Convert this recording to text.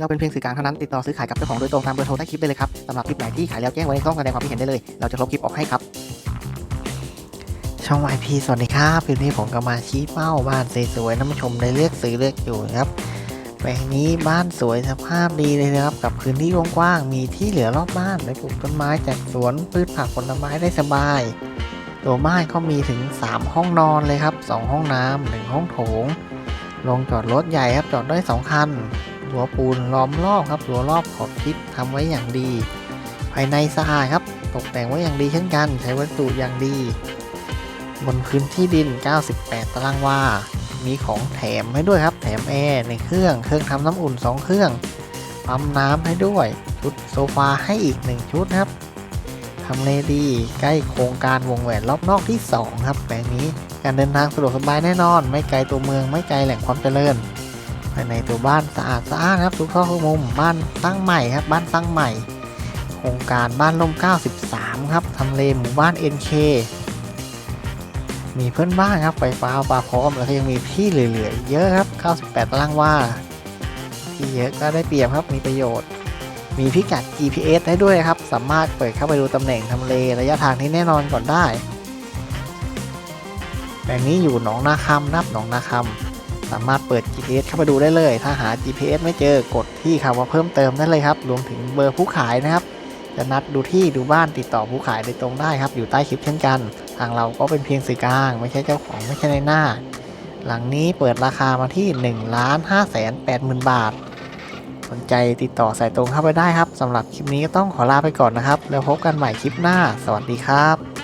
เราเป็นเพียงสื่อกลางเท่านั้นติดต่อซื้อขายกับเจ้าของโดยตรงตามเบอร์โทรใต้คลิปได้เลยครับสำหรับคลิปไหนที่ขายแล้วแจ้งไว้ในช่องแสดงความคิดเห็นได้เลย เราจะลบคลิปออกให้ครับ ช่อง IP สวัสดีครับคลิปนี้ผมก็มาชี้เป้าบ้านสวยๆท่านผู้ชมได้เลือกซื้อเลือกอยู่นะครับแปลงนี้บ้านสวยสภาพดีเลยนะครับ กับพื้นที่กว้างๆมีที่เหลือรอบบ้านได้ปลูกต้นไม้จัดสวนพืชผักผลไม้ได้สบายตัวบ้านก็มีถึง 3 ห้องนอนเลยครับ 2 ห้องน้ำหนึ่งห้องโถงโรงจอดรถใหญ่ครับจอดได้ 2 คัน รั้วปูนล้อมรอบครับรั้วรอบขอบชิดทำไว้อย่างดี ภายในสะอาดครับ ตกแต่งไว้อย่างดีเช่นกัน ใช้วัสดุอย่างดี บนพื้นที่ดิน 98 ตารางวา มีของแถมให้ด้วยครับ แถมแอร์ในเครื่อง เครื่องทำน้ำอุ่น 2 เครื่อง ปั๊มน้ำให้ด้วย ชุดโซฟาให้อีก 1 ชุดครับทำเลดี ใกล้โครงการวงแหวนรอบนอกที่ 2 ครับแปลงนี้ การเดินทางสะดวกสบายแน่นอน ไม่ไกลตัวเมือง ไม่ไกลแหล่งความเจริญ ภายในตัวบ้านสะอาดสะอ้านครับทุกข้อทุกมุมบ้านตั้งใหม่ครับ บ้านตั้งใหม่ โครงการบ้านลม93 ครับทำเลหมู่บ้าน NK มีเพื่อนบ้านครับไฟฟ้าปลาพร้อมแล้วก็ยังมีที่เหลือๆเยอะครับ 98ตารางวาที่เยอะก็ได้เปรียบครับมีประโยชน์ มีพิกัด GPS ให้ด้วยครับ สามารถเปิดเข้าไปดูตำแหน่งทำเลระยะทางที่แน่นอนก่อนได้แปลงนี้อยู่หนองนาคำนับหนองนาคำ สามารถเปิด GPS เข้าไปดูได้เลย ถ้าหา GPS ไม่เจอกดที่คำว่าเพิ่มเติมได้เลยครับ รวมถึงเบอร์ผู้ขายนะครับ จะนัดดูที่ดูบ้านติดต่อผู้ขายโดยตรงได้ครับ อยู่ใต้คลิปเช่นกัน ทางเราก็เป็นเพียงสื่อกลาง ไม่ใช่เจ้าของไม่ใช่ในหน้า หลังนี้เปิดราคามาที่1ล้าน5แสน8หมื่นบาท สนใจติดต่อสายตรงเข้าไปได้ครับสำหรับคลิปนี้ก็ต้องขอลาไปก่อนนะครับ แล้วพบกันใหม่คลิปหน้า สวัสดีครับ